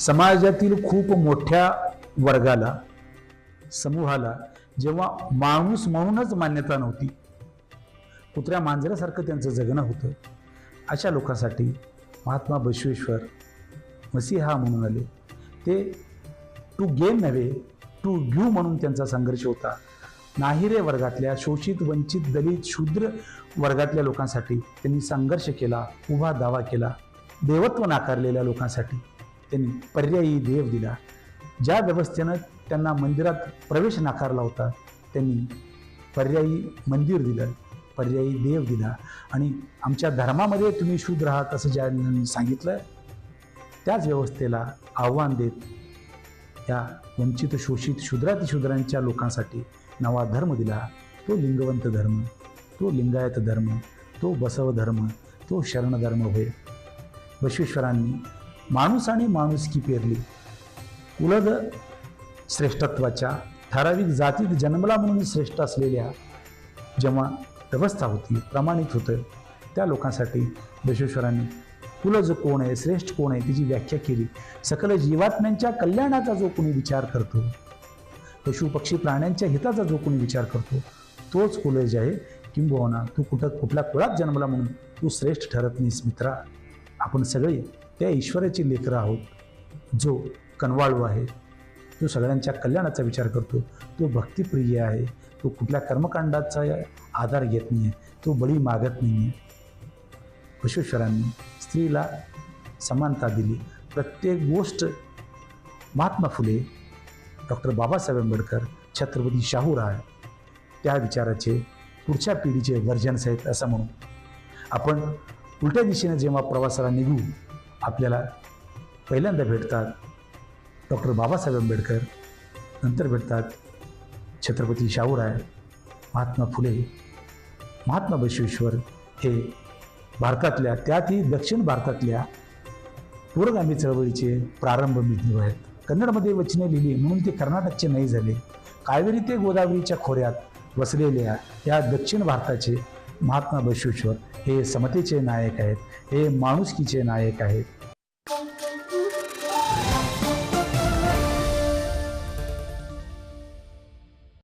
समाजातील खूप मोठ्या वर्गाला समूहाला जेव्हा माणूस म्हणूनच मान्यता नव्हती कुत्र्या मांजरासारखं त्यांचं जगणं होतं अशा लोकांसाठी महात्मा बसवेश्वर मसीहा म्हणून आले. ते टू गेम नव्हे टू ग्यू म्हणून त्यांचा संघर्ष होता. नाहिरे वर्गातल्या शोषित वंचित दलित शूद्र वर्गातल्या लोकांसाठी त्यांनी संघर्ष केला उभा दावा केला देवत्व नाकारलेल्या लोकांसाठी त्यांनी पर्यायी देव दिला. ज्या व्यवस्थेनं त्यांना मंदिरात प्रवेश नाकारला होता त्यांनी पर्यायी मंदिर दिलं पर्यायी देव दिला. आणि आमच्या धर्मामध्ये तुम्ही शूद्र आहात असं ज्या सांगितलं त्याच व्यवस्थेला आव्हान देत या वंचित शोषित शूद्रातिशूद्रांच्या लोकांसाठी नवा धर्म दिला. तो लिंगवंत धर्म तो लिंगायत धर्म तो बसव धर्म तो शरण धर्म होय. बसवेश्वरांनी माणूस आणि माणुसकी पेरली. उलद श्रेष्ठत्वाच्या ठराविक जातीत जन्मला म्हणून श्रेष्ठ असलेल्या जेव्हा व्यवस्था होती प्रमाणित होतं त्या लोकांसाठी बसवेश्वरांनी तुला जो कोण आहे श्रेष्ठ कोण आहे तिची व्याख्या केली. सकल जीवात्म्यांच्या कल्याणाचा जो कोणी विचार करतो पशु पक्षी प्राण्यांच्या हिताचा जो कोणी विचार करतो तोच कुलज आहे किंबहुना तू कुठं कुठल्या कुळात जन्मला म्हणून तू श्रेष्ठ ठरत नाहीस मित्रा. आपण सगळे त्या ईश्वराची लेकरं आहोत. जो कनवाळू आहे तो सगळ्यांच्या कल्याणाचा विचार करतो तो भक्तिप्रिय आहे तो कुठल्या कर्मकांडाचा आधार घेत नाही आहे तो बळी मागत नाही आहे बसवेश्वरांनी स्त्रीला समानता दिली. प्रत्येक गोष्ट महात्मा फुले डॉक्टर बाबासाहेब आंबेडकर छत्रपती शाहूराय त्या विचाराचे पुढच्या पिढीचे वर्जन्स आहेत असं म्हणून आपण उलट्या दिशेने जेव्हा प्रवासाला निघू आपल्याला पहिल्यांदा भेटतात डॉक्टर बाबासाहेब आंबेडकर नंतर भेटतात छत्रपती शाहूराय महात्मा फुले महात्मा बसवेश्वर हे भारतातल्या त्यातही दक्षिण भारतातल्या पुरोगामी चळवळीचे प्रारंभ बिंदू आहेत. कन्नडमध्ये वचने लिहिली म्हणून ते कर्नाटकचे नाही झाले. कावेरी ते गोदावरीच्या खोऱ्यात वसलेल्या या दक्षिण भारताचे महात्मा बसवेश्वर हे समतेचे नायक आहेत हे माणुसकीचे नायक आहेत.